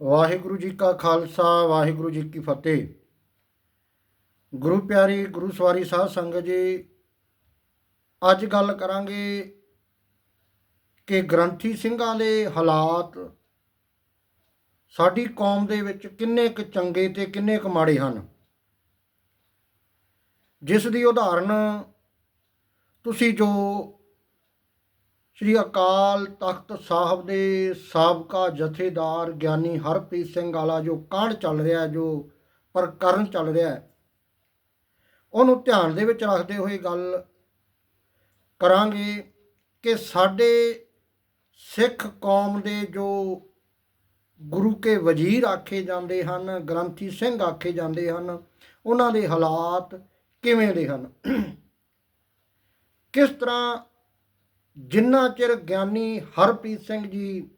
ਵਾਹਿਗੁਰੂ ਜੀ ਕਾ ਖਾਲਸਾ, ਵਾਹਿਗੁਰੂ ਜੀ ਕੀ ਫਤਿਹ। ਗੁਰੂ ਪਿਆਰੀ, ਗੁਰੂ ਸਵਾਰੀ ਸਾਧ ਸੰਗਤ ਜੀ, ਅੱਜ ਗੱਲ ਕਰਾਂਗੇ ਕਿ ਗ੍ਰੰਥੀ ਸਿੰਘਾਂ ਦੇ ਹਾਲਾਤ ਸਾਡੀ ਕੌਮ ਦੇ ਵਿੱਚ ਕਿੰਨੇ ਕੁ ਚੰਗੇ ਤੇ ਕਿੰਨੇ ਕੁ ਮਾੜੇ ਹਨ। ਜਿਸ ਦੀ ਉਦਾਹਰਨ ਤੁਸੀਂ ਜੋ ਸ੍ਰੀ ਅਕਾਲ ਤਖਤ ਸਾਹਿਬ ਦੇ ਸਾਬਕਾ ਜਥੇਦਾਰ ਗਿਆਨੀ ਹਰਪ੍ਰੀਤ ਸਿੰਘ ਵਾਲਾ ਜੋ ਕਾਂਡ ਚੱਲ ਰਿਹਾ ਜੋ ਪ੍ਰਕਰਨ ਚੱਲ ਰਿਹਾ ਉਹਨੂੰ ਧਿਆਨ ਦੇ ਵਿੱਚ ਰੱਖਦੇ ਹੋਏ ਗੱਲ ਕਰਾਂਗੇ ਕਿ ਸਾਡੇ ਸਿੱਖ ਕੌਮ ਦੇ ਜੋ ਗੁਰੂ ਕੇ ਵਜ਼ੀਰ ਆਖੇ ਜਾਂਦੇ ਹਨ, ਗ੍ਰੰਥੀ ਸਿੰਘ ਆਖੇ ਜਾਂਦੇ ਹਨ, ਉਹਨਾਂ ਦੇ ਹਾਲਾਤ ਕਿਵੇਂ ਦੇ ਹਨ? ਕਿਸ ਤਰ੍ਹਾਂ ਜਿੰਨਾ ਚਿਰ ਗਿਆਨੀ ਹਰਪ੍ਰੀਤ ਸਿੰਘ ਜੀ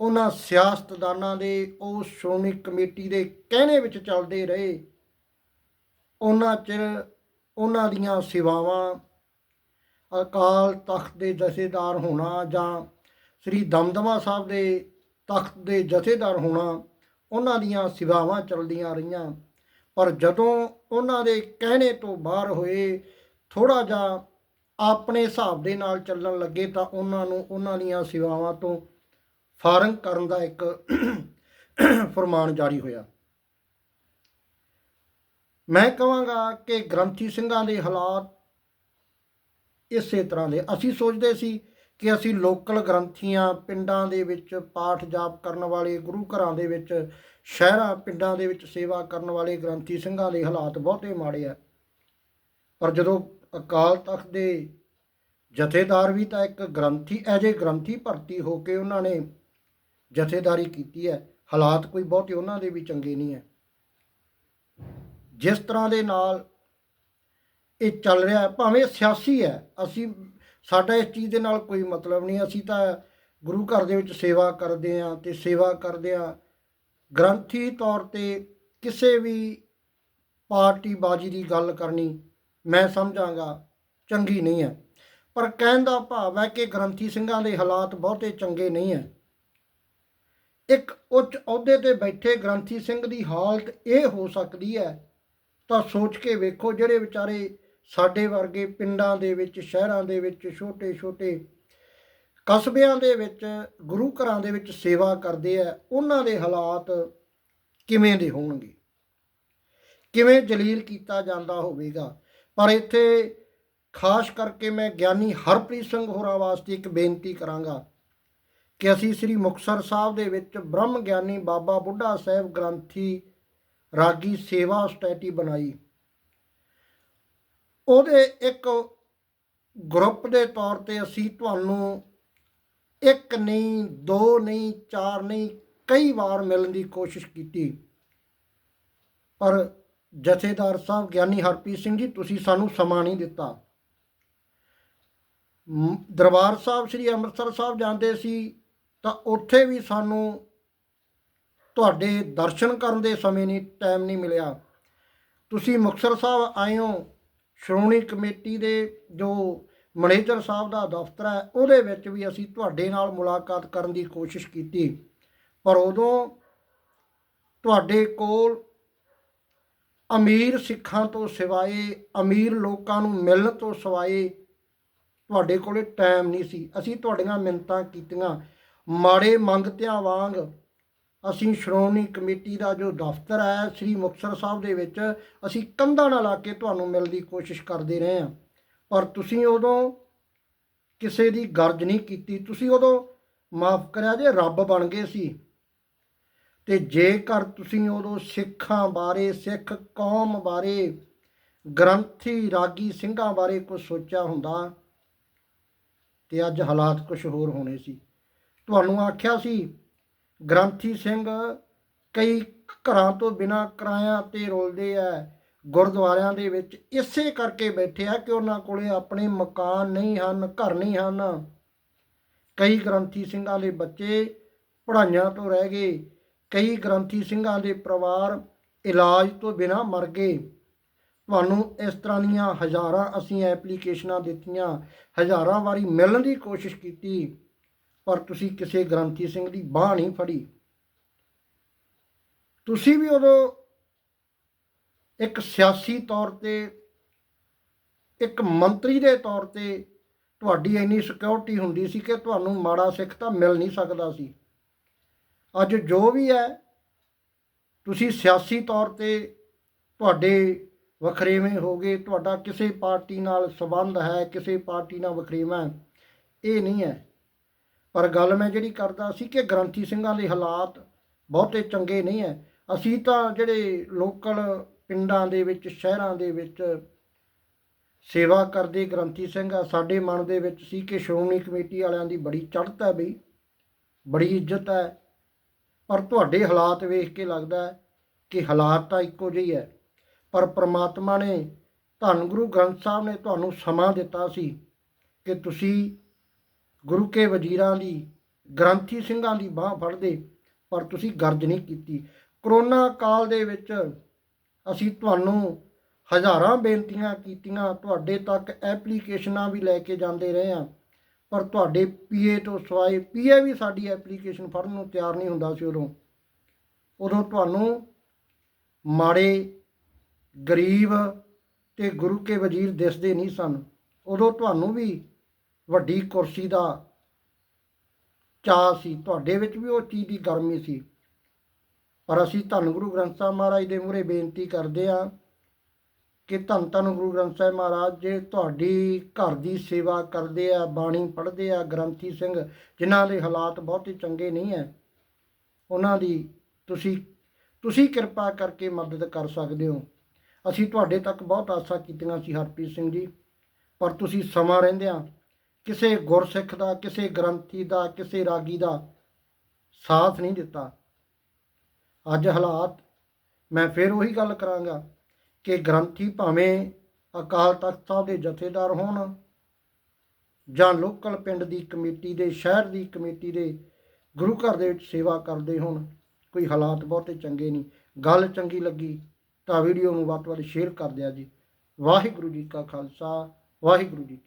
ਉਹਨਾਂ ਸਿਆਸਤਦਾਨਾਂ ਦੇ, ਉਹ ਸ਼੍ਰੋਮਣੀ ਕਮੇਟੀ ਦੇ ਕਹਿਣੇ ਵਿੱਚ ਚੱਲਦੇ ਰਹੇ, ਉਹਨਾਂ ਚਿਰ ਉਹਨਾਂ ਦੀਆਂ ਸੇਵਾਵਾਂ ਅਕਾਲ ਤਖਤ ਦੇ ਜਥੇਦਾਰ ਹੋਣਾ ਜਾਂ ਸ੍ਰੀ ਦਮਦਮਾ ਸਾਹਿਬ ਦੇ ਤਖਤ ਦੇ ਜਥੇਦਾਰ ਹੋਣਾ, ਉਹਨਾਂ ਦੀਆਂ ਸੇਵਾਵਾਂ ਚੱਲਦੀਆਂ ਰਹੀਆਂ। ਪਰ ਜਦੋਂ ਉਹਨਾਂ ਦੇ ਕਹਿਣੇ ਤੋਂ ਬਾਹਰ ਹੋਏ ਥੋੜਾ ਜਿਹਾ ਆਪਣੇ ਹਿਸਾਬ ਦੇ ਨਾਲ ਚੱਲਣ ਲੱਗੇ ਤਾਂ ਉਹਨਾਂ ਨੂੰ ਉਹਨਾਂ ਦੀਆਂ ਸੇਵਾਵਾਂ ਤੋਂ ਫਾਰਗ ਕਰਨ ਦਾ ਇੱਕ ਫਰਮਾਨ ਜਾਰੀ ਹੋਇਆ। ਮੈਂ ਕਹਾਂਗਾ ਕਿ ਗ੍ਰੰਥੀ ਸਿੰਘਾਂ ਦੇ ਹਾਲਾਤ ਇਸੇ ਤਰ੍ਹਾਂ ਦੇ। ਅਸੀਂ ਸੋਚਦੇ ਸੀ ਕਿ ਅਸੀਂ ਲੋਕਲ ਗ੍ਰੰਥੀਆਂ ਪਿੰਡਾਂ ਦੇ ਵਿੱਚ ਪਾਠ ਜਾਪ ਕਰਨ ਵਾਲੇ, ਗੁਰੂ ਘਰਾਂ ਦੇ ਵਿੱਚ, ਸ਼ਹਿਰਾਂ ਪਿੰਡਾਂ ਦੇ ਵਿੱਚ ਸੇਵਾ ਕਰਨ ਵਾਲੇ ਗ੍ਰੰਥੀ ਸਿੰਘਾਂ ਦੇ ਹਾਲਾਤ ਬਹੁਤੇ ਮਾੜੇ ਆ। ਪਰ ਜਦੋਂ ਅਕਾਲ ਤਖਤ ਦੇ ਜਥੇਦਾਰ ਵੀ ਤਾਂ ਇੱਕ ਗ੍ਰੰਥੀ ਐਜੇ ਗ੍ਰੰਥੀ ਭਰਤੀ ਹੋ ਕੇ ਉਹਨਾਂ ਨੇ ਜਥੇਦਾਰੀ ਕੀਤੀ ਹੈ। ਹਾਲਾਤ ਕੋਈ ਬਹੁਤੇ ਉਹਨਾਂ ਦੇ ਵੀ ਚੰਗੇ ਨਹੀਂ ਹੈ। ਜਿਸ ਤਰ੍ਹਾਂ ਦੇ ਨਾਲ ਇਹ ਚੱਲ ਰਿਹਾ ਭਾਵੇਂ ਸਿਆਸੀ ਹੈ, ਅਸੀਂ, ਸਾਡਾ ਇਸ ਚੀਜ਼ ਦੇ ਨਾਲ ਕੋਈ ਮਤਲਬ ਨਹੀਂ, ਅਸੀਂ ਤਾਂ ਗੁਰੂ ਘਰ ਦੇ ਵਿੱਚ ਸੇਵਾ ਕਰਦੇ ਆਂ ਤੇ ਸੇਵਾ ਕਰਦੇ ਆਂ ਗ੍ਰੰਥੀ ਤੌਰ ਤੇ ਕਿਸੇ ਵੀ ਪਾਰਟੀ ਬਾਜੀ ਦੀ ਗੱਲ ਕਰਨੀ ਮੈਂ ਸਮਝਾਂਗਾ, ਚੰਗੀ ਨਹੀਂ ਹੈ। ਪਰ ਕਹਿਣ ਦਾ ਭਾਵ ਹੈ ਕਿ ਗ੍ਰੰਥੀ ਸਿੰਘਾਂ ਦੇ ਹਾਲਾਤ ਬਹੁਤੇ ਚੰਗੇ ਨਹੀਂ ਹੈ। ਇੱਕ ਉੱਚ ਅਹੁਦੇ ਤੇ ਬੈਠੇ ਗ੍ਰੰਥੀ ਸਿੰਘ ਦੀ ਹਾਲਤ ਇਹ ਹੋ ਸਕਦੀ ਹੈ, ਤਾਂ ਸੋਚ ਕੇ ਵੇਖੋ ਜਿਹੜੇ ਵਿਚਾਰੇ ਸਾਡੇ ਵਰਗੇ ਪਿੰਡਾਂ ਦੇ ਵਿੱਚ, ਸ਼ਹਿਰਾਂ ਦੇ ਵਿੱਚ ਛੋਟੇ ਛੋਟੇ ਕਸਬਿਆਂ ਦੇ ਵਿੱਚ, ਗੁਰੂ ਘਰਾਂ ਦੇ ਵਿੱਚ ਸੇਵਾ ਕਰਦੇ ਆ ਉਹਨਾਂ ਦੇ ਹਾਲਾਤ ਕਿਵੇਂ ਦੇ ਹੋਣਗੇ? ਕਿਵੇਂ ਜਲੀਲ ਕੀਤਾ ਜਾਂਦਾ ਹੋਵੇਗਾ? ਪਰ ਇੱਥੇ ਖਾਸ ਕਰਕੇ ਮੈਂ ਗਿਆਨੀ ਹਰਪ੍ਰੀਤ ਸਿੰਘ ਹੋਰਾਂ ਵਾਸਤੇ ਇੱਕ ਬੇਨਤੀ ਕਰਾਂਗਾ ਕਿ ਅਸੀਂ ਸ੍ਰੀ ਮੁਕਤਸਰ ਸਾਹਿਬ ਦੇ ਵਿੱਚ ਬ੍ਰਹਮ ਗਿਆਨੀ ਬਾਬਾ ਬੁੱਢਾ ਸਾਹਿਬ ਗ੍ਰੰਥੀ ਰਾਗੀ ਸੇਵਾ ਸਟੈਟੀ ਬਣਾਈ। ਉਹਦੇ ਇੱਕ ਗਰੁੱਪ ਦੇ ਤੌਰ ਤੇ ਅਸੀਂ ਤੁਹਾਨੂੰ ਇੱਕ ਨਹੀਂ, ਦੋ ਨਹੀਂ, ਚਾਰ ਨਹੀਂ, ਕਈ ਵਾਰ ਮਿਲਣ ਦੀ ਕੋਸ਼ਿਸ਼ ਕੀਤੀ। ਪਰ ਜਥੇਦਾਰ ਸਾਹਿਬ ਗਿਆਨੀ ਹਰਪ੍ਰੀਤ ਸਿੰਘ ਜੀ, ਤੁਸੀਂ ਸਾਨੂੰ ਸਮਾਂ ਨਹੀਂ ਦਿੱਤਾ। ਦਰਬਾਰ ਸਾਹਿਬ, ਸ੍ਰੀ ਅੰਮ੍ਰਿਤਸਰ ਸਾਹਿਬ ਜਾਂਦੇ ਸੀ, ਤਾਂ ਉੱਥੇ ਵੀ ਸਾਨੂੰ ਤੁਹਾਡੇ ਦਰਸ਼ਨ ਕਰਨ ਦੇ ਸਮੇਂ ਨਹੀਂ ਟਾਈਮ ਨਹੀਂ ਮਿਲਿਆ। ਤੁਸੀਂ ਮੁਕਤਸਰ ਸਾਹਿਬ ਆਏ ਹੋ, ਸ਼੍ਰੋਮਣੀ ਕਮੇਟੀ ਦੇ ਜੋ ਮੈਨੇਜਰ ਸਾਹਿਬ ਦਾ ਦਫ਼ਤਰ ਹੈ, ਉਹਦੇ ਵਿੱਚ ਵੀ ਅਸੀਂ ਤੁਹਾਡੇ ਨਾਲ ਮੁਲਾਕਾਤ ਕਰਨ ਦੀ ਕੋਸ਼ਿਸ਼ ਕੀਤੀ। ਪਰ ਉਦੋਂ ਤੁਹਾਡੇ ਕੋਲ ਅਮੀਰ ਸਿੱਖਾਂ ਤੋਂ ਸਿਵਾਏ, ਅਮੀਰ ਲੋਕਾਂ ਨੂੰ ਮਿਲਣ ਤੋਂ ਸਿਵਾਏ ਤੁਹਾਡੇ ਕੋਲੇ ਟਾਈਮ ਨਹੀਂ ਸੀ। ਅਸੀਂ ਤੁਹਾਡੀਆਂ ਮਿੰਨਤਾਂ ਕੀਤੀਆਂ। ਮਾੜੇ ਮੰਗਤਿਆਂ ਵਾਂਗ ਅਸੀਂ ਸ਼੍ਰੋਮਣੀ ਕਮੇਟੀ ਦਾ ਜੋ ਦਫ਼ਤਰ ਹੈ, ਸ੍ਰੀ ਮੁਕਤਸਰ ਸਾਹਿਬ ਦੇ ਵਿੱਚ ਅਸੀਂ ਕੰਧਾਂ ਨਾਲ ਲਾ ਕੇ ਤੁਹਾਨੂੰ ਮਿਲਣ ਦੀ ਕੋਸ਼ਿਸ਼ ਕਰਦੇ ਰਹੇ ਹਾਂ। ਪਰ ਤੁਸੀਂ ਉਦੋਂ ਕਿਸੇ ਦੀ ਗਰਜ ਨਹੀਂ ਕੀਤੀ। ਤੁਸੀਂ ਉਦੋਂ ਮਾਫ ਕਰਿਆ ਜੇ, ਰੱਬ ਬਣ ਗਏ ਸੀ। ਤੇ ਜੇਕਰ ਤੁਸੀਂ ਉਦੋਂ ਸਿੱਖਾਂ ਬਾਰੇ, ਸਿੱਖ ਕੌਮ ਬਾਰੇ, ਗ੍ਰੰਥੀ ਰਾਗੀ ਸਿੰਘਾਂ ਬਾਰੇ ਕੁਝ ਸੋਚਿਆ ਹੁੰਦਾ, ਤੇ ਅੱਜ ਹਾਲਾਤ ਕੁਝ ਹੋਰ ਹੋਣੇ ਸੀ। ਤੁਹਾਨੂੰ ਆਖਿਆ ਸੀ, ਗ੍ਰੰਥੀ ਸਿੰਘ ਕਈ ਘਰਾਂ ਤੋਂ ਬਿਨਾਂ ਕਿਰਾਇਆ ਤੇ ਰੋਲਦੇ ਆ ਗੁਰਦੁਆਰਿਆਂ ਦੇ ਵਿੱਚ ਇਸੇ ਕਰਕੇ ਬੈਠੇ ਆ ਕਿ ਉਹਨਾਂ ਕੋਲੇ ਆਪਣੇ ਮਕਾਨ ਨਹੀਂ ਹਨ, ਘਰ ਨਹੀਂ ਹਨ। ਕਈ ਗ੍ਰੰਥੀ ਸਿੰਘਾਂ ਦੇ ਬੱਚੇ ਪੜ੍ਹਾਈਆਂ ਤੋਂ ਰਹਿ ਗਏ ਕਈ ਗ੍ਰੰਥੀ ਸਿੰਘਾਂ ਦੇ ਪਰਿਵਾਰ ਇਲਾਜ ਤੋਂ ਬਿਨਾਂ ਮਰ ਗਏ। ਤੁਹਾਨੂੰ ਇਸ ਤਰ੍ਹਾਂ ਦੀਆਂ ਹਜ਼ਾਰਾਂ ਅਸੀਂ ਐਪਲੀਕੇਸ਼ਨਾਂ ਦਿੱਤੀਆਂ, ਹਜ਼ਾਰਾਂ ਵਾਰੀ ਮਿਲਣ ਦੀ ਕੋਸ਼ਿਸ਼ ਕੀਤੀ, ਪਰ ਤੁਸੀਂ ਕਿਸੇ ਗ੍ਰੰਥੀ ਸਿੰਘ ਦੀ ਬਾਹ ਨਹੀਂ ਫੜੀ। ਤੁਸੀਂ ਵੀ ਉਦੋਂ ਇੱਕ ਸਿਆਸੀ ਤੌਰ ਤੇ, ਇੱਕ ਮੰਤਰੀ ਦੇ ਤੌਰ ਤੇ ਤੁਹਾਡੀ ਇੰਨੀ ਸਿਕਿਉਰਿਟੀ ਹੁੰਦੀ ਸੀ ਕਿ ਤੁਹਾਨੂੰ ਮਾੜਾ ਸਿੱਖ ਤਾਂ ਮਿਲ ਨਹੀਂ ਸਕਦਾ ਸੀ। ਅੱਜ ਜੋ ਵੀ ਹੈ, ਤੁਸੀਂ ਸਿਆਸੀ ਤੌਰ ਤੇ ਤੁਹਾਡੇ ਵਖਰੇਵੇਂ ਹੋ ਗਏ, ਤੁਹਾਡਾ ਕਿਸੇ ਪਾਰਟੀ ਨਾਲ ਸੰਬੰਧ ਹੈ, ਕਿਸੇ ਪਾਰਟੀ ਨਾਲ ਵਖਰੇਵਾਂ ਇਹ ਨਹੀਂ ਹੈ। ਪਰ ਗੱਲ ਮੈਂ ਜਿਹੜੀ ਕਰਦਾ ਸੀ ਕਿ ਗ੍ਰੰਥੀ ਸਿੰਘਾਂ ਦੇ ਹਾਲਾਤ ਬਹੁਤੇ ਚੰਗੇ ਨਹੀਂ ਹੈ। ਅਸੀਂ ਤਾਂ ਜਿਹੜੇ ਲੋਕਲ ਪਿੰਡਾਂ ਦੇ ਵਿੱਚ, ਸ਼ਹਿਰਾਂ ਦੇ ਵਿੱਚ ਸੇਵਾ ਕਰਦੇ ਗ੍ਰੰਥੀ ਸਿੰਘ ਆ, ਸਾਡੇ ਮਨ ਦੇ ਵਿੱਚ ਸੀ ਕਿ ਸ਼੍ਰੋਮਣੀ ਕਮੇਟੀ ਵਾਲਿਆਂ ਦੀ ਬੜੀ ਚੜ੍ਹਤ ਹੈ ਬਈ, ਬੜੀ ਇੱਜ਼ਤ ਹੈ। ਪਰ ਤੁਹਾਡੇ ਹਾਲਾਤ ਵੇਖ ਕੇ ਲੱਗਦਾ ਹੈ ਕਿ ਹਾਲਾਤ ਤਾਂ ਇੱਕੋ ਜਿਹੇ ਹੈ ਪਰ ਪ੍ਰਮਾਤਮਾ ਨੇ, ਧੰਨ ਗੁਰੂ ਗ੍ਰੰਥ ਸਾਹਿਬ ਨੇ ਤੁਹਾਨੂੰ ਸਮਾਂ ਦਿੱਤਾ ਸੀ ਕਿ ਤੁਸੀਂ ਗੁਰੂ ਕੇ ਵਜ਼ੀਰਾਂ ਦੀ, ਗ੍ਰੰਥੀ ਸਿੰਘਾਂ ਦੀ ਬਾਹ ਫੜਦੇ, ਪਰ ਤੁਸੀਂ ਗਰਜ ਨਹੀਂ ਕੀਤੀ। ਕਰੋਨਾ ਕਾਲ ਦੇ ਵਿੱਚ ਅਸੀਂ ਤੁਹਾਨੂੰ ਹਜ਼ਾਰਾਂ ਬੇਨਤੀਆਂ ਕੀਤੀਆਂ, ਤੁਹਾਡੇ ਤੱਕ ਐਪਲੀਕੇਸ਼ਨਾਂ ਵੀ ਲੈ ਕੇ ਜਾਂਦੇ ਰਹੇ ਹਾਂ। ਪਰ ਤੁਹਾਡੇ ਪੀਏ ਤੋਂ ਸਵਾਏ ਪੀਏ ਵੀ ਸਾਡੀ ਐਪਲੀਕੇਸ਼ਨ ਫੜਨ ਨੂੰ ਤਿਆਰ ਨਹੀਂ ਹੁੰਦਾ ਸੀ ਉਦੋਂ। ਉਦੋਂ ਤੁਹਾਨੂੰ ਮਾੜੇ, ਗਰੀਬ ਤੇ ਗੁਰੂ ਕੇ ਵਜ਼ੀਰ ਦਿਸਦੇ ਨਹੀਂ ਸਨ। ਉਦੋਂ ਤੁਹਾਨੂੰ ਵੀ ਵੱਡੀ ਕੁਰਸੀ ਦਾ ਚਾਅ ਸੀ। ਤੁਹਾਡੇ ਵਿੱਚ ਵੀ ਉਹ ਚੀਜ਼ ਦੀ ਗਰਮੀ ਸੀ। ਪਰ ਅਸੀਂ ਧੰਨ ਗੁਰੂ ਗ੍ਰੰਥ ਸਾਹਿਬ ਮਹਾਰਾਜ ਦੇ ਮੂਹਰੇ ਬੇਨਤੀ ਕਰਦੇ ਹਾਂ ਕਿ ਧੰਨ ਧੰਨ ਗੁਰੂ ਗ੍ਰੰਥ ਸਾਹਿਬ ਮਹਾਰਾਜ, ਜੇ ਤੁਹਾਡੀ ਘਰ ਦੀ ਸੇਵਾ ਕਰਦੇ ਆ, ਬਾਣੀ ਪੜ੍ਹਦੇ ਆ ਗ੍ਰੰਥੀ ਸਿੰਘ, ਜਿਨ੍ਹਾਂ ਦੇ ਹਾਲਾਤ ਬਹੁਤੇ ਚੰਗੇ ਨਹੀਂ ਹੈ, ਉਹਨਾਂ ਦੀ ਤੁਸੀਂ ਤੁਸੀਂ ਕਿਰਪਾ ਕਰਕੇ ਮਦਦ ਕਰ ਸਕਦੇ ਹੋ। ਅਸੀਂ ਤੁਹਾਡੇ ਤੱਕ ਬਹੁਤ ਆਸਾਂ ਕੀਤੀਆਂ ਸੀ ਹਰਪ੍ਰੀਤ ਸਿੰਘ ਜੀ, ਪਰ ਤੁਸੀਂ ਸਮਾਂ ਰਹਿੰਦਿਆਂ ਕਿਸੇ ਗੁਰਸਿੱਖ ਦਾ, ਕਿਸੇ ਗ੍ਰੰਥੀ ਦਾ, ਕਿਸੇ ਰਾਗੀ ਦਾ ਸਾਥ ਨਹੀਂ ਦਿੱਤਾ। ਅੱਜ ਹਾਲਾਤ, ਮੈਂ ਫਿਰ ਉਹੀ ਗੱਲ ਕਰਾਂਗਾ। ਕਿ ਗ੍ਰੰਥੀ ਭਾਵੇਂ ਅਕਾਲ ਤਖਤ ਸਾਹਿਬ ਦੇ ਜਥੇਦਾਰ ਹੋਣ ਜਾਂ ਲੋਕਲ ਪਿੰਡ ਦੀ ਕਮੇਟੀ ਦੇ, ਸ਼ਹਿਰ ਦੀ ਕਮੇਟੀ ਦੇ ਗੁਰੂ ਘਰ ਦੇ ਵਿੱਚ ਸੇਵਾ ਕਰਦੇ ਹੋਣ, ਕੋਈ ਹਾਲਾਤ ਬਹੁਤੇ ਚੰਗੇ ਨਹੀਂ। ਗੱਲ ਚੰਗੀ ਲੱਗੀ ਤਾਂ ਵੀਡੀਓ ਨੂੰ ਵੱਧ ਤੋਂ ਵੱਧ ਸ਼ੇਅਰ ਕਰ ਦਿਆ ਜੀ। ਵਾਹਿਗੁਰੂ ਜੀ ਕਾ ਖਾਲਸਾ, ਵਾਹਿਗੁਰੂ ਜੀ